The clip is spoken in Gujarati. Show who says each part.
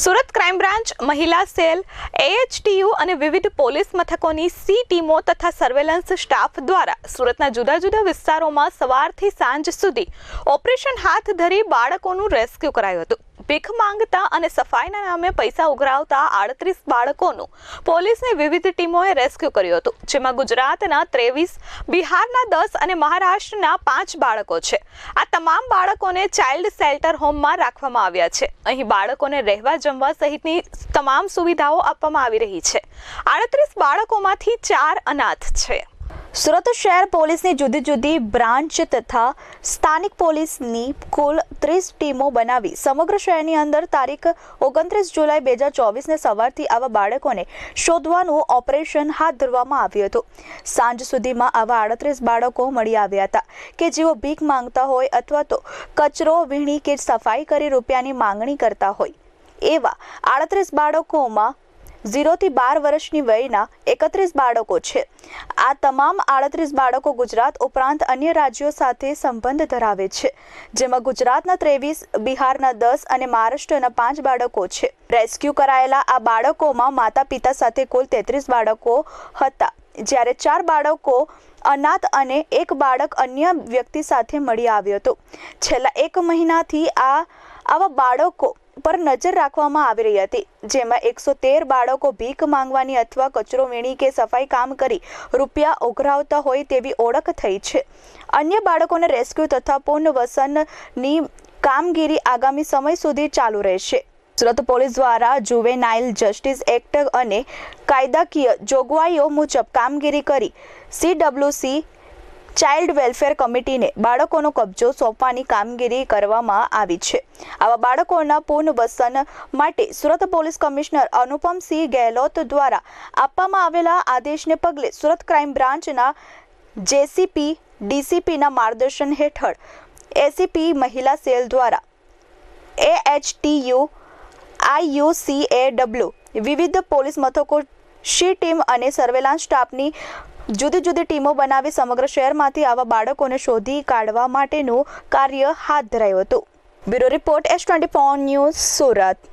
Speaker 1: સુરત ક્રાઇમ બ્રાન્ચ, મહિલા સેલ એએચટીયુ અને વિવિધ પોલીસ મથકોની સી ટીમો તથા સર્વેલન્સ સ્ટાફ દ્વારા સુરતના જુદા જુદા વિસ્તારોમાં સવારથી સાંજ સુધી ઓપરેશન હાથ ધરી બાળકોનું રેસ્ક્યુ કરાયું હતું. ભીખ માંગતા અને સફાઈના નામે પૈસા ઉઘરાવતા આડત્રીસ બાળકોનું પોલીસની વિવિધ ટીમોએ રેસ્ક્યુ કર્યું હતું, જેમાં ગુજરાતના ત્રેવીસ, બિહારના દસ અને મહારાષ્ટ્રના પાંચ બાળકો છે. આ તમામ બાળકોને ચાઇલ્ડ શેલ્ટર હોમમાં રાખવામાં આવ્યા છે. અહીં બાળકોને રહેવા જમવા સહિતની તમામ સુવિધાઓ આપવામાં આવી રહી છે. આડત્રીસ બાળકોમાંથી ચાર અનાથ છે.
Speaker 2: સુરત શહેર પોલીસની જુદી જુદી બ્રાન્ચ તથા સ્થાનિક પોલીસની કુલ ત્રીસ ટીમો બનાવી સમગ્ર શહેરની અંદર તારીખ ઓગણત્રીસ જુલાઈ બે હજાર ચોવીસને સવારથી આવા બાળકોને શોધવાનું ઓપરેશન હાથ ધરવામાં આવ્યું હતું. સાંજ સુધીમાં આવા આડત્રીસ બાળકો મળી આવ્યા હતા કે જેઓ ભીખ માંગતા હોય અથવા તો કચરો, વીણી કે સફાઈ કરી રૂપિયાની માંગણી કરતા હોય. એવા આડત્રીસ બાળકોમાં ઝીરોથી બાર વર્ષની વયના એકત્રીસ બાળકો છે. આ તમામ આડત્રીસ બાળકો ગુજરાત ઉપરાંત અન્ય રાજ્યો સાથે સંબંધ ધરાવે છે. જેમાં ગુજરાતના ત્રેવીસ, બિહારના દસ અને મહારાષ્ટ્રના પાંચ બાળકો છે. રેસ્ક્યુ કરાયેલા આ બાળકોમાં માતા પિતા સાથે કુલ તેત્રીસ બાળકો હતા. જ્યારે ચાર બાળકો અનાથ અને એક બાળક અન્ય વ્યક્તિ સાથે મળી આવ્યો હતો. છેલ્લા એક મહિનાથી આ, આવા બાળકો પર નજર રાખવામાં આવી રહી હતી, જેમાં એકસો તેર બાળકો ભીખ માંગવાની અથવા કચરો વીણી કે સફાઈ કામ કરી રૂપિયા ઉઘરાવતા હોય તેવી ઓળખ થઈ છે. અન્ય બાળકોને રેસ્ક્યુ તથા પુનઃવસનની કામગીરી આગામી સમય સુધી ચાલુ રહેશે. સુરત પોલીસ દ્વારા જુવેનાઇલ જસ્ટિસ એક્ટ અને કાયદાકીય જોગવાઈઓ મુજબ કામગીરી કરી સીડબ્લ્યુસી ચાઇલ્ડ વેલફેર કમિટીને બાળકોનો કબજો સોંપવાની કામગીરી કરવામાં આવી છે. આવા બાળકોના પુનર્વસન માટે સુરત પોલીસ કમિશનર અનુપમસિંહ ગેહલોત દ્વારા આપવામાં આવેલા આદેશને પગલે સુરત ક્રાઇમ બ્રાન્ચના જેસીપી, ડીસીપીના માર્ગદર્શન હેઠળ એસીપી મહિલા સેલ દ્વારા એએચટીયુ, આઈયુસીએડબ્લ્યુ વિવિધ પોલીસ મથકો, શી ટીમ અને સર્વેલાન્સ સ્ટાફની જુદી જુદી ટીમો બનાવી સમગ્ર શહેરમાંથી આવા બાળકોને શોધી કાઢવા માટેનું કાર્ય હાથ ધરાયું હતું. Bureau report S twenty news Surat.